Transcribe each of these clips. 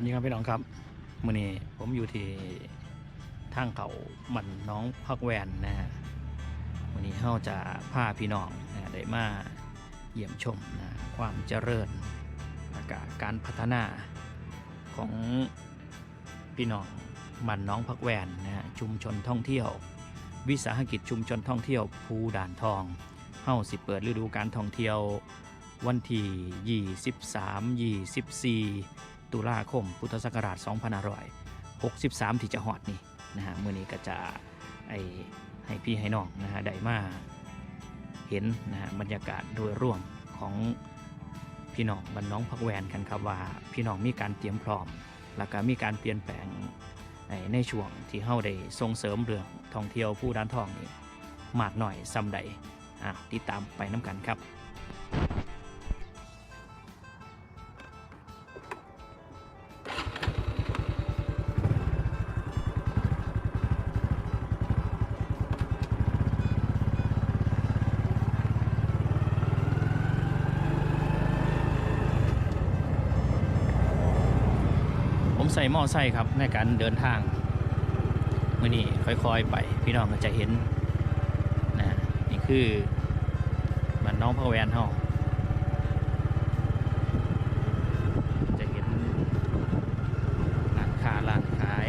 วัสดีครับพี่น้องครับมื่อนี้ผมอยู่ที่ทางเขามันน้องพักแวนนะฮะวันนี้เราจะพาพี่น้องนะได้มาเยี่ยมชมนะความเจริญและกการพัฒนาของพี่น้องมันน้องพักแวนนะฮะชุมชนท่องเที่ยว วิสาหกิจชุมชนท่องเที่ยวภูด่านทองเฮาสิเปิดฤดูการท่องเที่ยววันที่ 23 24 ตุลาคม พุทธศักราช2563 ที่จะฮอดนี่นะฮะมื้อนี้ก็จะไอให้พี่ให้น้องนะฮะได้มาเห็นนะฮะบรรยากาศโดยรวมของพี่น้องบ้านน้องพักแวนกันครับว่าพี่น้องมีการเตรียมพร้อม แล้วก็มีการเปลี่ยนแปลงในช่วงที่เฮาได้ส่งเสริมเรื่องท่องเที่ยวผู้ด้านทองนี่มากหน่อยซ้ำใดอะติดตามไปน้ำกันครับ ใส่หม้อไส้ครับในการเดินทางมื่อนี้ค่อยๆ ไป พี่น้องก็จะเห็นนะนี่คือมันน้องพ่อแวนเฮาจะเห็นร้านค้าร้านขาย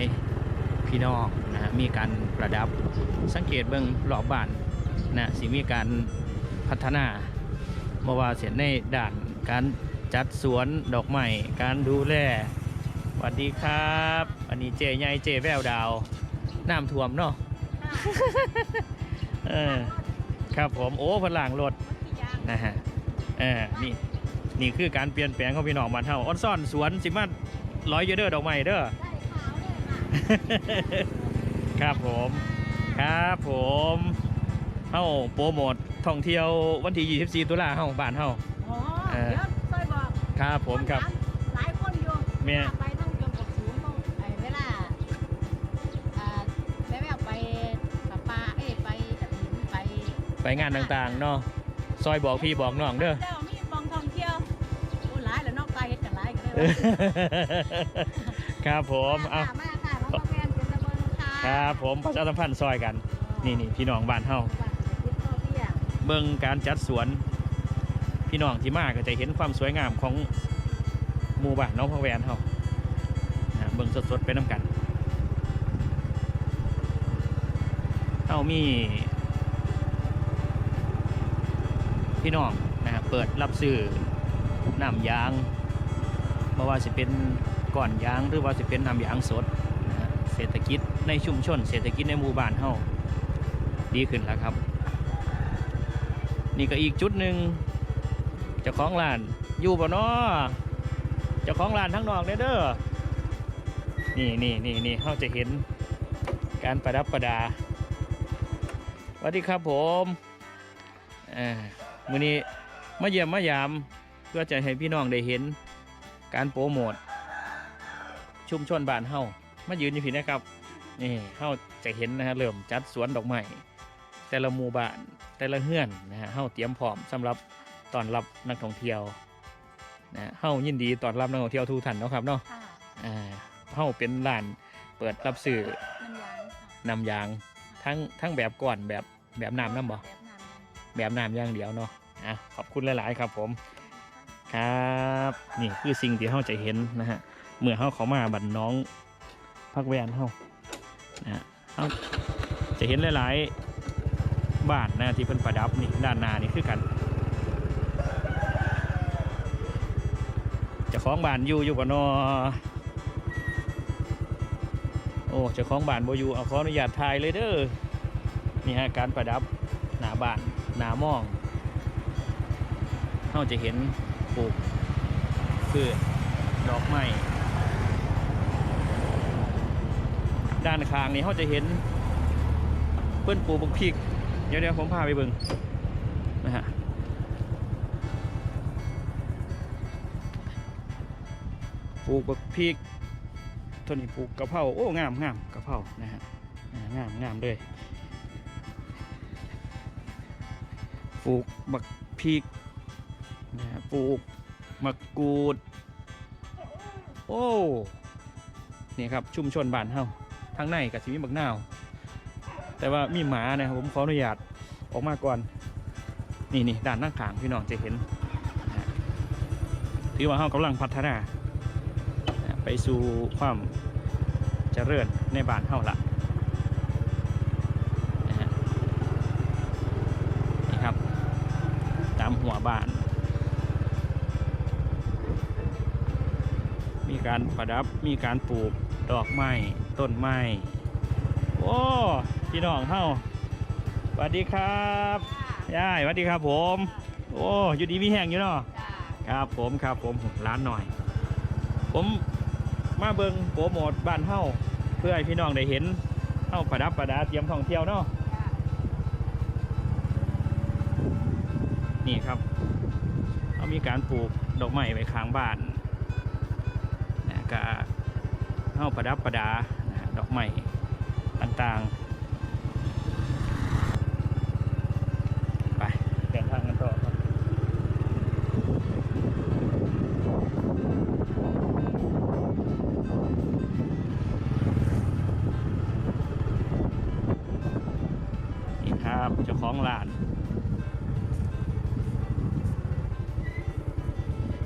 พี่น้องนะฮะมีการประดับสังเกตเบื้องรอบบ้านนะสิมีการพัฒนาเมื่อว่าเสียในด่านการจัดสวนดอกไม้การดูแล วัสดีครับ อันนี้เจใหญ่เจแววดาวน้ำท่วมเนาะเออครับผมโอ้พลังรถนะฮะเออนี่นี่คือการเปลี่ยนแปลงของพี่น้องบ้านเฮาออนซ่อนสวนสิมาร้อยเยอะเด้อดอกไม้เด้อครับผมครับผมเฮาโปรโมทท่องเที่ยววันที่24ตุลาเฮาบ้านเฮาอ๋อเออเดี๋ยวซอยบอกครับผมครับหลายคนอยู่แม่ ไปงานต่างๆเนาะซอยบอกพี่บอกน้องเด้อ เจ้ามีมองท่องเที่ยวโอ้หลายแล้วนอกตายเฮ็ดกันหลายกันเลยครับผมเอา มาค่ะน้องแฟนเป็นตะเบิงค่ะครับผมประชาสัมพันธ์ซอยกัน นี่นี่พี่น้องบ้านเฮาบ้านเฮ็ดท่องเที่ยวเบิ่งการจัดสวน พี่น้องที่มาก็จะเห็นความสวยงามของหมู่บ้านน้องพะแวนเฮานะเบิ่งสดๆไปน้ำกันเฮามี พี่น้องนะเปิดรับซื้อน้ำยางไม่ว่าจะเป็นก่อนยางหรือว่าจะเป็นน้ำยางสดนะเศรษฐกิจในชุมชน เศรษฐกิจในหมู่บ้านเฮาดีขึ้นแล้วครับ นี่ก็อีกจุดหนึ่งเจ้าของร้านอยู่บ่เนาะเจ้าของร้านทั้งนอกเด้อเด้อนี่นี่นี่นี่เขาจะเห็นการประดับประดาสวัสดีครับผมอ่า มื้อนี้มาเยี่ยมมายาม เพื่อจะให้พี่น้องได้เห็น การโปรโมทชุมชนบ้านเฮามายืนอยู่พี่นะครับนี่เฮาจะเห็นนะฮะเริ่มจัดสวนดอกไม้แต่ละหมู่บ้านแต่ละเฮือนนะฮะเฮาเตรียมพร้อมสำหรับต้อนรับนักท่องเที่ยวนะฮะเฮายินดีต้อนรับนักท่องเที่ยวทุกท่านเนาะครับเนาะค่ะอ่าเฮาเป็นร้านเปิดรับซื้อน้ำยางค่ะนำยางทั้งทั้งแบบก่อนแบบแบบน้ำน้ำบ่แบบน้ำแบบน้ำอย่างเดียวเนาะ อะขอบคุณหลาย ๆ ครับผมครับนี่คือสิ่งที่เฮาจะเห็นนะฮะเมื่อเฮาเขามาบัดนน้องพักแวนเฮานะฮะจะเห็นหลาย ๆ บ้านนะที่เป็นประดับนี่ด้านหน้านี่คือกันเจ้าของบ้านอยู่อยู่กันนอโอ้เจ้าของบ้านโบยู่เอาขออนุญาตถ่ายเลยเด้อนี่ฮะการประดับหน้าบ้านหน้ามอง เราจะเห็นปลูกพืชดอกไม้ด้านข้างนี่เขาจะเห็นเพื่อนปลูกบักพริก เดี๋ยวเดี๋ยวผมพาไปเบิ่งนะฮะปลูกบักพริกต้นนี้ปลูกกะเพราโอ้งามงามกะเพรานะฮะงามงามเลยปลูกบักพริก ปลูกมะกรูด โอ้นี่ครับชุมชนบ้านเฮาทางในกับสิมีบักนาว แต่ว่ามีหมานะครับผมขออนุญาตออกมาก่อน นี่นี่ด้านหน้าขางพี่น้องจะเห็นถือว่าเฮากำลังพัฒนา ไปสู่ความเจริญในบ้านเฮาละนะ การประดับมีการปลูกดอกไม้ต้นไม้โอ้พี่น้องเฮ้าสวัสดีครับยายสวัสดีครับผม โอ้อยู่ดีมีแห้งอยู่เนาะครับผมครับผมร้านหน่อย ผมมาเบิงโปรโมทบ้านเฮ้าเพื่อให้พี่น้องได้เห็นเฮ้าประดับประดาเตรียมท่องเที่ยวเนาะนี่ครับเขามีการปลูกดอกไม้ไว้ข้างบ้าน เฮาประดับประดาดอกไม้ต่างๆ ไปเดินทางกันต่อครับนี่ครับเจ้าของร้าน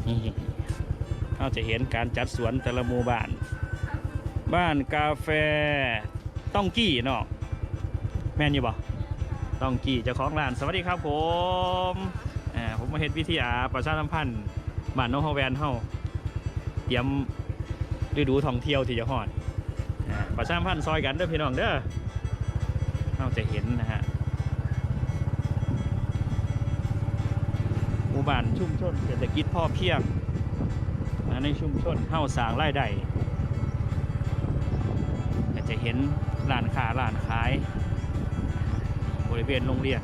นี่เราจะเห็นการจัดสวนแต่ละหมู่บ้าน บ้านกาแฟต้องกี้เนาะแม่นอยู่บ่ต้องกี้เจ้าของร้านสวัสดีครับผมอ่าผมมาเฮ็ดวิทยาประชาสัมพันธ์บ้านน้องเฮอแวนเฮาเตรียมฤดูท่องเที่ยวที่จะฮอดอ่าประชาสัมพันธ์ซอยกันเด้อพี่น้องเด้อเราจะเห็นนะฮะหมู่บ้านชุมชนเศรษฐกิจพ่อเพียงในชุมชนเฮาสางไรายได้ จะเห็นร้านค้าร้านขาย บริเวณโรงเรียน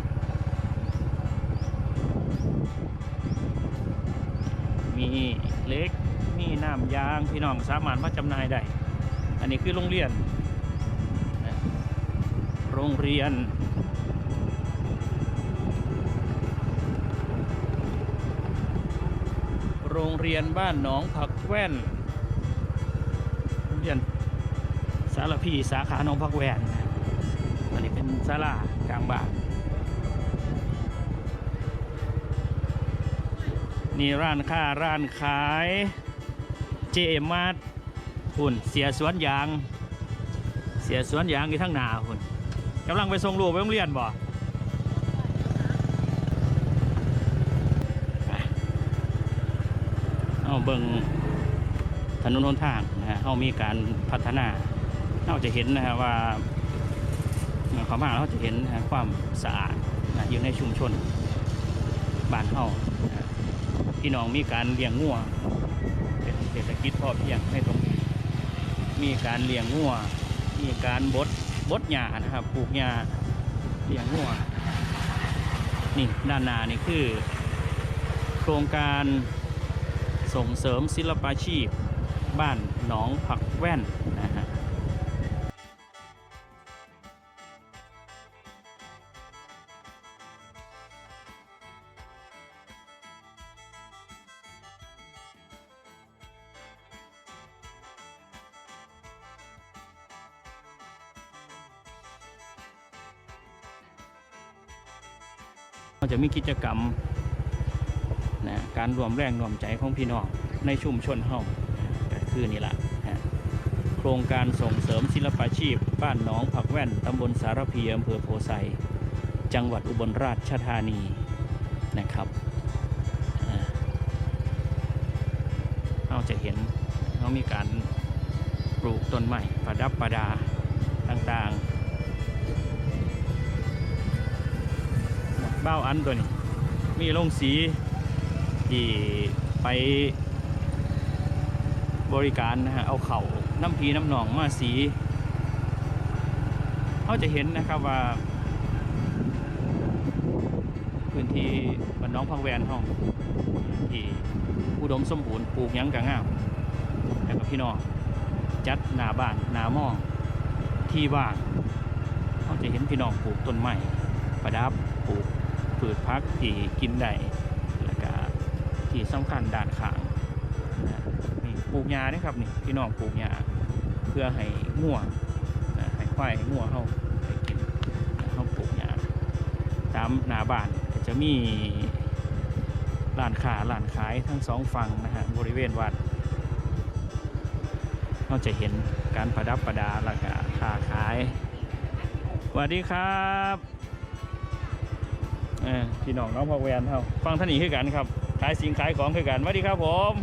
มีเล็กมีน้ำยางพี่น้องสามารถมาจำหน่ายได้ อันนี้คือโรงเรียน โรงเรียนโรงเรียนบ้านหนองผักแว่นโรงเรียนารพีสาขาหนองผักแวนนะอันนี้เป็นศาลากลางบ้านนี่ร้านค้าร้านขายเจมาร์ทหุ่นเสียสวนยาง เสียสวนยางอยู่ทั้งนาหุ่นกำลังไปส่งลูกไปโรงเรียนบ่เอาเบิงถนนหนทางนะฮะเขามีการพัฒนา เราจะเห็นนะฮะว่าเมื่อเขามาเราจะเห็นนะความสะอาดนะอยู่ในชุมชนบ้านเฮาพี่น้องมีการเลี้ยงงัวเป็นเศรษฐกิจพอเพียงในตรงนี้มีการเลี้ยงงัวมีการบดบดหญ้านะครับปลูกหญ้าเลี้ยงงัวนี่ด้านหน้านี่คือ โครงการส่งเสริมศิลปาชีพ บ้านหนองผักแว่น จะมีกิจกรรมนะการรวมแรงรวมใจของพี่น้องในชุมชนเฮาก็คือนี่แหละนะโครงการส่งเสริมศิลปาชีพ บ้านหนองผักแว่นตำบลสารพีอำเภอโพไซจังหวัดอุบลราชธานีนะครับเราจะเห็นเขามีการปลูกต้นไม้ประดับประดาต่างๆ เบ้าอันตัวนี้ มีลงสีที่ไปบริการนะฮะเอาเข่าน้ำพีน้ำหนองมาสีเขาจะเห็นนะครับว่า พื้นที่บ้านน้องพังแวนห้องที่อุดมสมบูรณ์ปลูกยังกะงามแล้วก็พี่น้องจัดหนาบ้านหนาหม้องที่ว่างเขาจะเห็นพี่น้องปลูกต้นไม้ประดับปลูก พืชพักที่กินได้แล้วก็ที่สำคัญด้านข้างนะนี่ปลูกหญ้านี่ครับนี่พี่น้องปลูกหญ้าเพื่อให้งัวอ่าให้ควายให้งัวเฮาให้กินอ่าเฮาปลูกหญ้าตามหน้าบ้านก็จะมีร้านค้าร้านขายทั้งสองฝั่งนะฮะบริเวณวัดเราจะเห็นการประดับประดาแล้วก็ค้าขายสวัสดีครับ เออพี่น้องน้องพ่อแวนเฮาฟังท่านนี้คือกันครับ ขายสิ่งขายของคือกันสวัสดีครับผม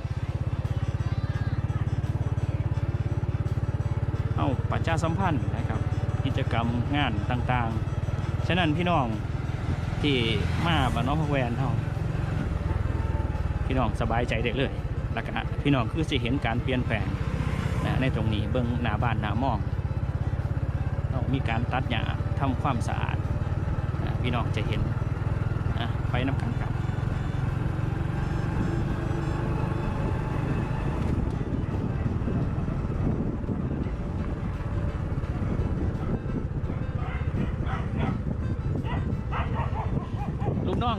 เอาประชาสัมพันธ์นะครับกิจกรรมงานต่างๆ ฉะนั้นพี่น้องที่มาบ้านน้องพะแวนเท่าพี่น้องสบายใจได้เลยแล้วก็พี่น้องคือจะเห็นการเปลี่ยนแปลงนะในตรงนี้เบื้องหน้าบ้านหน้ามองเรามีการตัดหญ้าทำความสะอาดพี่น้องจะเห็น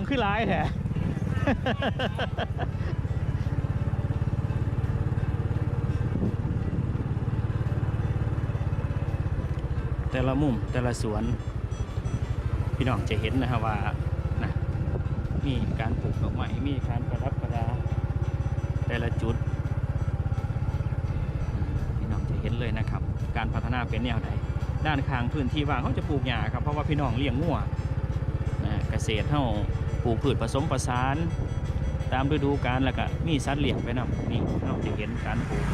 ลูกน้องคือร้ายแท้แต่ละมุมแต่ละสวน พี่น้องจะเห็นนะครับว่านะมีการปลูกดอกไม้มีการประดับประดา แต่ละจุด พี่น้องจะเห็นเลยนะครับ การพัฒนาเป็นแนวใดด้านข้างพื้นที่ว่างเขาจะปลูกหญ้าครับเพราะว่าพี่น้องเลี้ยงงัวนะเกษตรเฮา ปลูกพืชผสมผสาน ตามฤดูกาลแล้วก็มีสัตว์เลี้ยงไปนำนี่เราจะเห็นการปลูก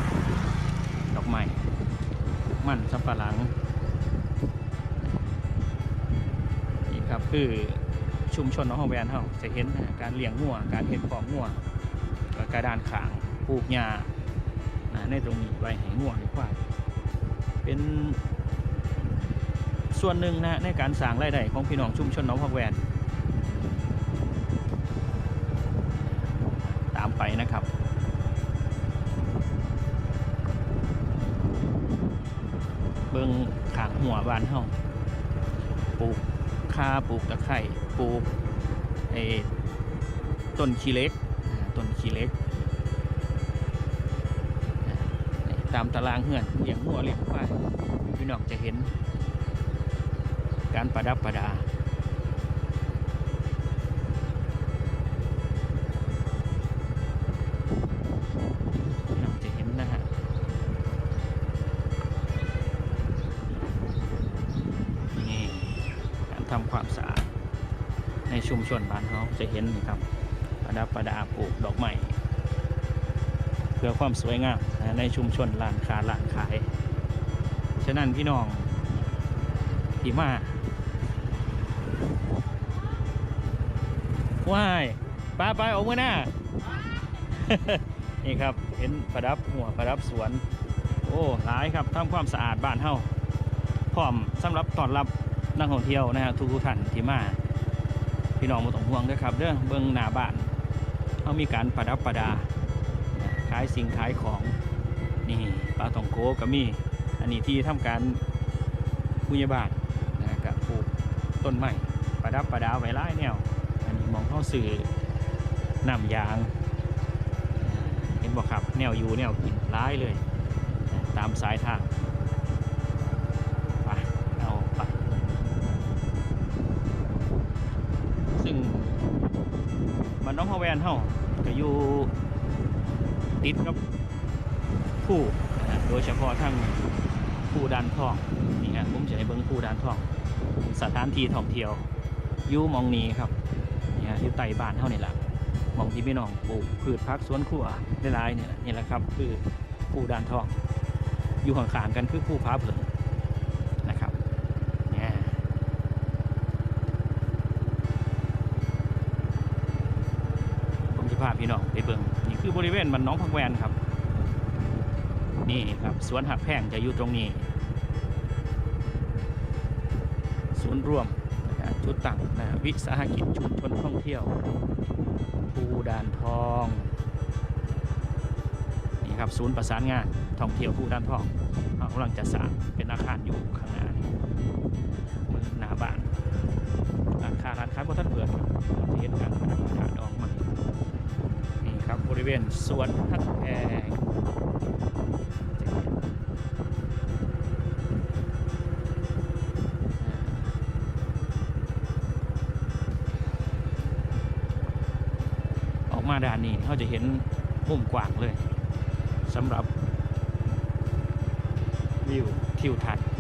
ดอกไม้มันสำปะหลังนี่ครับคือชุมชนน้องฮอแวนเฮาจะเห็นการเลี้ยงงัวการเห็นของงัวกระดานขางปลูกหญ้านะในตรงนี้ไว้ให้งัวให้ควายเป็นส่วนหนึ่งนะในการสร้างรายได้ของพี่น้องชุมชนน้องฮอแวน ไปนะครับ เบิงขางหัวบานเฮาปลูกคาปลูกตะไคร่ปลูกไอ้ต้นขี้เล็กต้นขี้เล็ก ตามตารางเฮือนเลี้ยงหัวเลี้ยงควายพี่น้องจะเห็น การประดับประดา ชุนบ้านเขาจะเห็นนี่ครับประดับประดาปลูกดอกไม้เพื่อความสวยงามในชุมชนร้านค้าร้านขาย ฉะนั้นพี่น้องที่มาว้ายไปไปออกมือหน้า นี่ครับเห็นประดับหัวประดับสวน โอ้หลายครับทำความสะอาดบ้านเฮาพร้อมสำหรับต้อนรับนักท่องเที่ยวนะฮะทุกท่านที่มา พี่น้องบ่ต้องห่วงด้อครับเด้อเบิ่งหน้าบ้านเขามีการประดับประดาขายสิ่งขายของนี่ปลาตองโกก็มี อันนี้ที่ทำการผู้ใหญ่บ้านนะกับปลูกต้นไม้ประดับประดาไว้หลายแนวอันนี้มองเข้าสื่อนำยาง เห็นบอกครับ แนวอยู่แนวกินร้ายเลย ตามสายทาง ซึ่งมันน้องฮาแวนเฮาก็อยู่ติดกับผู้โดยเฉพาะทางผู้ดันทองนี่ฮะผมจะให้เบิ้งผู้ดันทองสถานที่ท่องเที่ยวอยู่มองนี้ครับนี่ฮะอยู่ใต้บ้านเท่านี่แหละมองที่พี่น้องปลูกพืชพักสวนครัวได้หลายๆเนี่ยนี่แหละครับ คือผู้ดานทองอยู่ข้างๆกันคือผู้พาเผิง ผมจะพพี่น้องไปเบิ่งนี่คือบริเวณมันน้องพักแวนครับ นี่ครับสวนหักแพงจะอยู่ตรงนี้ศูนย์รวมนะชุดตั้งนะวิสาหกิจชุมชนท่องเที่ยวภูดานทองนี่ครับศูนย์ประสานงานท่องเที่ยวภูดานทองเรากำลังจะสร้างเป็นอาคารอยู่ข้างหน้านมือหน้าบ้านร้าค้าร้านค้าบนท่านเปิดครับเราจะเห็นการประกาศออกมานี่ครับบ ริเวณสวนทักแพงออกมาด้านนี้เขาจะเห็นมุมกว้างเลยสำหรับวิวทิวทัศน์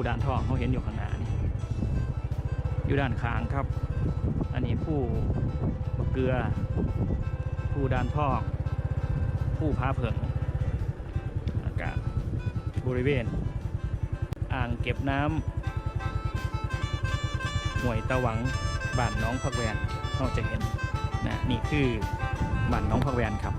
ผู้ด้านทองเขาเห็นอยู่ข้างหน้านี่อยู่ด้านข้างครับ อันนี้ผู้มะเกลือ ผู้ด้านทองผู้พาเผิงอากาศบริเวณ อ่างเก็บน้ำห่วยตะหวังบ้านน้องพักแวนเราจะเห็นนะนี่คือบ้านน้องพักแวนครับ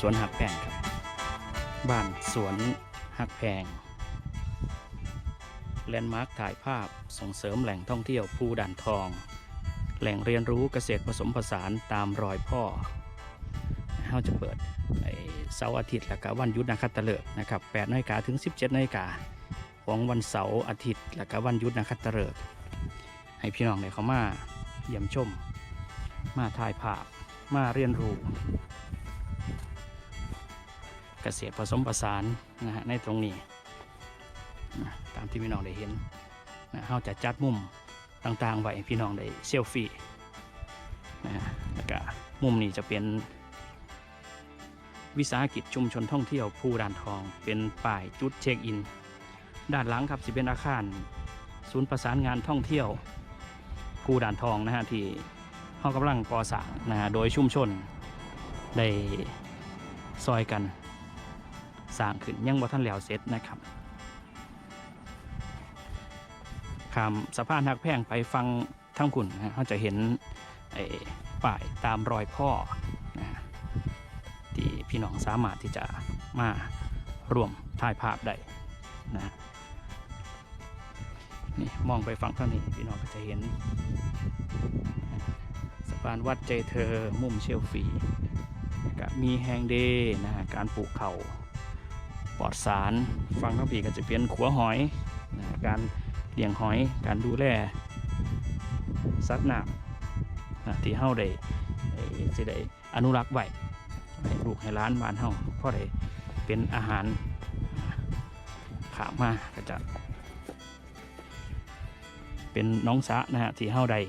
สวนหักแพงครับ บ้านสวนหักแพงแลนด์มาร์คถ่ายภาพส่งเสริมแหล่งท่องเที่ยวภูด่านทอง แหล่งเรียนรู้เกษตรผสมผสานตามรอยพ่อเราจะเปิดเสาร์อาทิตย์และก็วันหยุดนะครับตะเลิกนะครับ8นาฬิกาถึง 17นาฬิกาของวันเสาร์อาทิตย์และก็วันหยุดนะครับตะเลิกให้พี่น้องได้เข้ามาเยี่ยมชม มาถ่ายภาพมาเรียนรู้ เกษตรผสมผสานนะฮะในตรงนี้นะตามที่พี่น้องได้เห็นนะเราจะจัดมุมต่างๆไว้พี่น้องได้เซลฟี่นะฮะแล้วก็มุมนี้จะเป็นวิสาหกิจชุมชนท่องเที่ยวภูด่านทอง เป็นป้ายจุดเช็คอิน ด้านหลังครับสิเป็นอาคาร ศูนย์ประสานงานท่องเที่ยวภูด่านทองนะฮะที่เขากำลังก่อสร้างนะฮะโดยชุมชนได้ซอยกัน สร้างขึ้นยังบ่ทันแล้วเสร็จนะครับข้ามสะพานหักแพงไปฟังทั้งคุณนะฮะเขาจะเห็นไอ้ป้ายตามรอยพ่อนะฮะที่พี่น้องสามารถที่จะมาร่วมถ่ายภาพได้นะนี่มองไปฝั่งทางนี้พี่น้องก็จะเห็นสะพานวัดใจเธอมุมเชลฟีก็มีแฮงเดย์นะฮะการปลูกเขา ปลอดสารฟังทั้งปีก็จะเป็นขัวหอยนะการเลี้ยงหอยการดูแลสัตว์น้ำนะที่เฮาได้ไอ้สิได้อนุรักษ์ไว้ให้ลูกให้ร้านบ้านเฮาเพราะได้เป็นอาหารขามมาก็จะ เป็นน้องสะนะฮะที่เฮาได้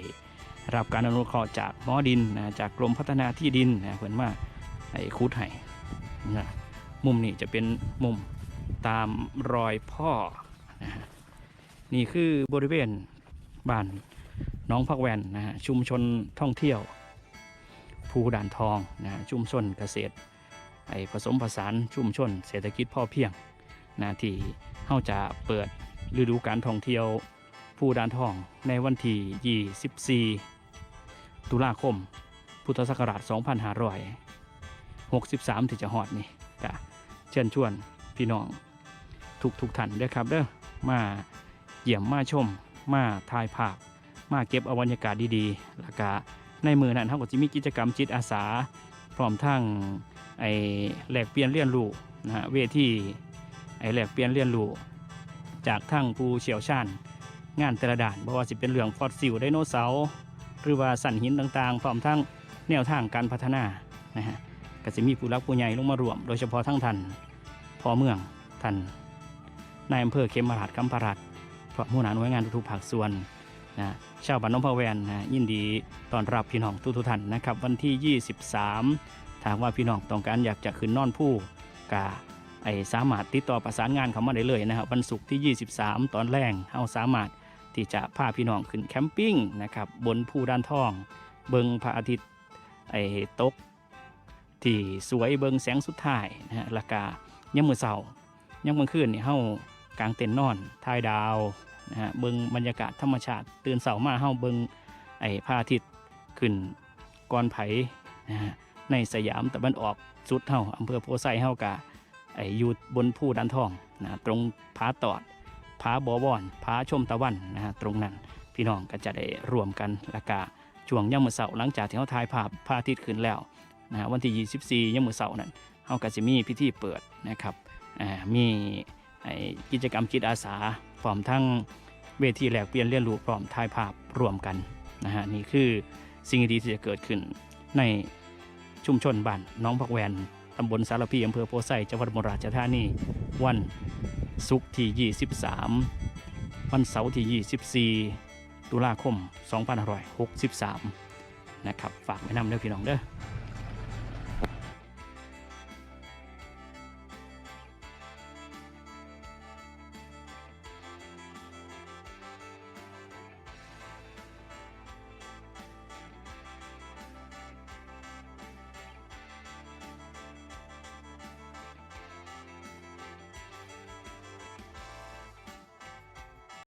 รับการอนุเคราะห์จากหมอดินนะจากกรมพัฒนาที่ดินนะเพิ่นมาไอ้คุดให้นะ มุมนี้จะเป็นมุมตามรอยพ่อนะฮะนี่คือบริเวณบ้านน้องพักแวนนะฮะชุมชนท่องเที่ยว ภูด่านทองนะฮะชุมชนเกษตรไอผสมผสานชุมชน เศรษฐกิจพอเพียงนะที่เข้าจะเปิดฤดูการท่องเที่ยวภูด่านทองในวันที่24 ตุลาคม พุทธศักราช 2563 ที่จะฮอดนี่ก็ เชิญชวนพี่น้องทุกทุกท่านด้อครับเด้อมาเยี่ยมมาชม มาถ่ายภาพ มาเก็บเอาบรรยากาศดีๆแล้วก็ในมือนั้นเขาก็จะมีกิจกรรมจิตอาสา พร้อมทั้งไอแหลกเปลี่ยนเรียนรู้นะฮะเวทีไอแหลกเปลี่ยนเรียนรู้จากทั้งผู้เชี่ยวชาญ งานแต่ละด่านบ่ว่าสิเป็นเรื่องฟอสซิลไดโนเสาร์หรือว่าสันหินต่างๆ พร้อมทั้งแนวทางการพัฒนานะฮะ ก็จะมีผู้รักผู้ใหญ่ลงมารวม โดยเฉพาะทั้งท่านพ่อเมืองท่านนายอำเภอเขมราชกัมพรัตพร้อมผู้หนาหน่วยงานทุกๆภาคส่วนนะชาวบ้านน้องพะแวนนะยินดีต้อนรับพี่น้องทุกๆท่านนะครับ วันที่ 23 ถ้าหากว่าพี่น้องต้องการอยากจะขึ้นนอนผู้กาไอสามารถติดต่อประสานงานเขามาได้เลยนะครับวันศุกร์ที่ 23 ตอนแรกเฮาสามารถที่จะพาพี่น้องขึ้นแคมปิ้งนะครับบนภูด้านทอง เบิงพระอาทิตย์ไอตก ที่สวยเบิงแสงสุดท้ายนะฮะแล้วก็ยังมือเสายังมือคืนนี่เฮากลางเต็นท์นอนทายดาวนะฮะเบิงบรรยากาศธรรมชาติ ตื่นเสามาเฮาเบิงไอพระอาทิตย์ขึ้นก่อนไผนะฮะในสยามตะวันออกสุดเฮาอำเภอโพไซเฮากะไออยู่บนภูดันทองนะตรงผาตอดผาบอวอนผาชมตะวันนะฮะตรงนั้นพี่น้องก็จะได้รวมกันล้วก็ช่วงย่ำมือเสาหลังจากที่เขาถ่ายภาพพระอาทิตย์ขึ้นแล้ว นะฮะวันที่ 24ยังมือเสาร์นั้นเฮาก็จะมีพิธีเปิดนะครับมีกิจกรรมจิตอาสาพร้อมทั้งเวทีแลกเปลี่ยนเรียนรู้พร้อมถ่ายภาพรวมกันนะฮะนี่คือสิ่งดีๆที่จะเกิดขึ้นในชุมชนบ้านน้องพักแวนตำบลสารพีอำเภอโพไซจังหวัดอุราชธานีวันศุกร์ที่ 23 วันเสาร์ที่ 24 ตุลาคม 2563 นะครับ ฝากไว้นำเด้อพี่น้องเด้อ